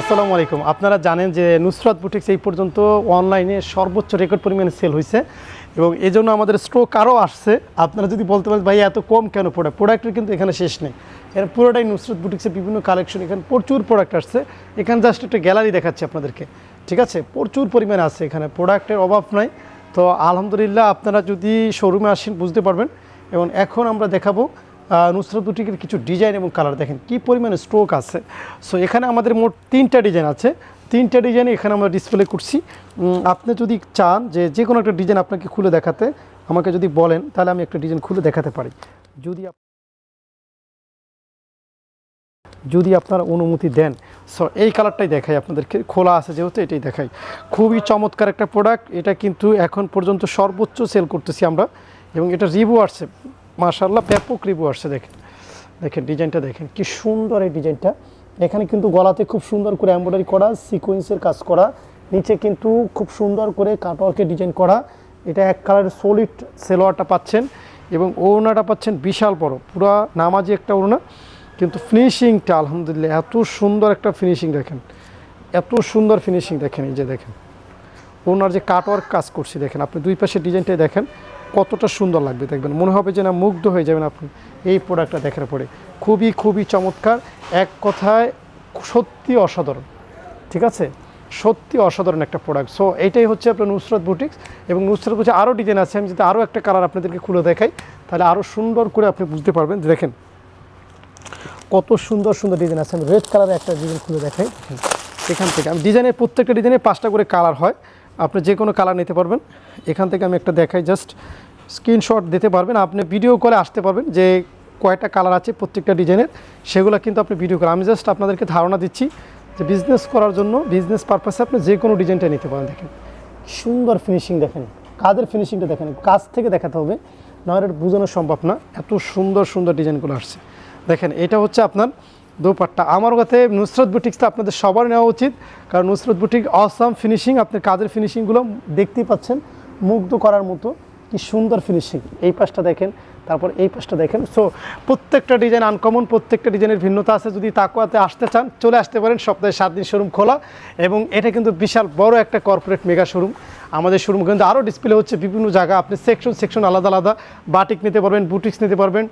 আসসালামু আলাইকুম। আপনারা জানেন যে নুসরাত বুটিক্স এই পর্যন্ত অনলাইনে সর্বোচ্চ রেকর্ড পরিমাণে সেল হয়েছে এবং এই জন্য আমাদের স্টক আরও আসছে। আপনারা যদি বলতে পারেন, ভাই, এত কম কেন প্রোডাক্ট প্রোডাক্টের কিন্তু এখানে শেষ নেই। এর পুরোটাই নুসরাত বুটিক্সের বিভিন্ন কালেকশন এখানে প্রচুর প্রোডাক্ট আসছে। এখানে জাস্ট একটা গ্যালারি দেখাচ্ছি আপনাদেরকে। ঠিক আছে? প্রচুর পরিমাণে আছে এখানে। প্রোডাক্টের অভাব নাই। তো আলহামদুলিল্লাহ আপনারা যদি শোরুমে আসেন, বুঝতে পারবেন। এবং এখন আমরা দেখাবো নুসরাত বুটিকের কিছু ডিজাইন এবং কালার দেখেন, কি পরিমাণে স্ট্রোক আছে। সো এখানে আমাদের মোট তিনটা ডিজাইন আছে। তিনটা ডিজাইন এখানে আমরা ডিসপ্লে করছি। আপনি যদি চান যে যে কোনো একটা ডিজাইন আপনাকে খুলে দেখাতে, আমাকে যদি বলেন, তাহলে আমি একটা ডিজাইন খুলে দেখাতে পারি। যদি যদি আপনারা অনুমতি দেন। সো এই কালারটাই দেখাই আপনাদেরকে। খোলা আছে যেহেতু এটাই দেখাই। খুবই চমৎকার একটা প্রোডাক্ট এটা কিন্তু এখন পর্যন্ত সর্বোচ্চ সেল করতেছি আমরা। এবং এটা রিভিউ আসছে মাশাল্লাহ ব্যাপক রিভিউ আসছে, দেখেন। দেখেন, ডিজাইনটা দেখেন, কি সুন্দর এই ডিজাইনটা। এখানে কিন্তু গলাতে খুব সুন্দর করে এমব্রয়ডারি করা সিকোয়েন্সের কাজ করা, নিচে কিন্তু খুব সুন্দর করে কাটওয়ার্কের ডিজাইন করা। এটা এক কালারের সলিড সেলোয়ারটা পাচ্ছেন এবং ওড়নাটা পাচ্ছেন বিশাল বড়, পুরা নামাজি একটা ওড়না। কিন্তু ফিনিশিংটা আলহামদুলিল্লাহ, এত সুন্দর একটা ফিনিশিং দেখেন। এত সুন্দর ফিনিশিং দেখেন, এই যে দেখেন। ওনার যে কাটওয়ার্ক কাজ করছি, দেখেন, আপনি দুই পাশে ডিজাইনটাই দেখেন। কতটা সুন্দর লাগবে দেখবেন। মনে হবে যে না, মুগ্ধ হয়ে যাবেন আপনি এই প্রোডাক্টটা দেখার পরে। খুবই খুবই চমৎকার। এক কথায় সত্যি অসাধারণ। ঠিক আছে? সত্যি অসাধারণ একটা প্রোডাক্ট সো এইটাই হচ্ছে আপনার নুসরত বুটিক্স এবং নুসরত বুঝে আরও ডিজাইন আছে। আমি যদি আরও একটা কালার আপনাদেরকে খুলে দেখাই, তাহলে আরও সুন্দর করে আপনি বুঝতে পারবেন। দেখেন, কত সুন্দর সুন্দর ডিজাইন আছে। আমি রেড কালারের একটা ডিজাইন খুলে দেখাই। এখান থেকে। আমি ডিজাইনের প্রত্যেকটা ডিজাইনে পাঁচটা করে কালার হয়। আপনি যে কোনো কালার নিতে পারবেন। এখান থেকে আমি একটা দেখাই জাস্ট স্ক্রিনশট দিতে পারবেন। আপনি ভিডিও কলে আসতে পারবেন যে কয়টা কালার আছে প্রত্যেকটা ডিজাইনের সেগুলো কিন্তু আপনি ভিডিও করে আমি জাস্ট আপনাদেরকে ধারণা দিচ্ছি যে বিজনেস করার জন্য বিজনেস পারপাসে আপনি যে কোনো ডিজাইনটা নিতে পারেন। দেখেন, সুন্দর ফিনিশিং দেখেন। কাদের ফিনিশিংটা দেখেন, কাজ থেকে দেখাতে হবে। নয় বোঝানো সম্ভব না। এত সুন্দর সুন্দর ডিজাইনগুলো আসছে। দেখেন, এটা হচ্ছে আপনার দোপাট্টা। আমার কাছে নুসরত বুটিক্সটা আপনাদের সবার নেওয়া উচিত, কারণ নুসরত বুটিক অসাম ফিনিশিং আপনার কাজের ফিনিশিংগুলো দেখতেই পাচ্ছেন, মুগ্ধ করার মতো। কি সুন্দর ফিনিশিং এই পাশটা দেখেন, তারপর এই পাশটা দেখেন। সো প্রত্যেকটা ডিজাইন আনকমন প্রত্যেকটা ডিজাইনের ভিন্নতা আছে। যদি তাকুয়াতে আসতে চান, চলে আসতে পারেন। সপ্তাহে সাত দিন শোরুম খোলা। এবং এটা কিন্তু বিশাল বড় একটা কর্পোরেট মেগা শোরুম আমাদের শোরুম কিন্তু আরও ডিসপ্লে হচ্ছে বিভিন্ন জায়গা আপনি সেকশন সেকশন আলাদা আলাদা বাটিক নিতে পারবেন বুটিক্স নিতে পারবেন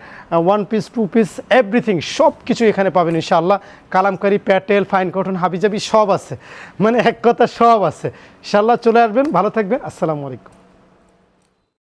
one piece two piece everything সব কিছু এখানে পাবেন ইনশাআল্লাহ। কালামকারি, প্যাটেল ফাইন কটন হাবিজাবি সব আছে। মানে এক কথা সব আছে। ইনশাআল্লাহ চলে আসবেন। ভালো থাকবেন। আসসালামু আলাইকুম।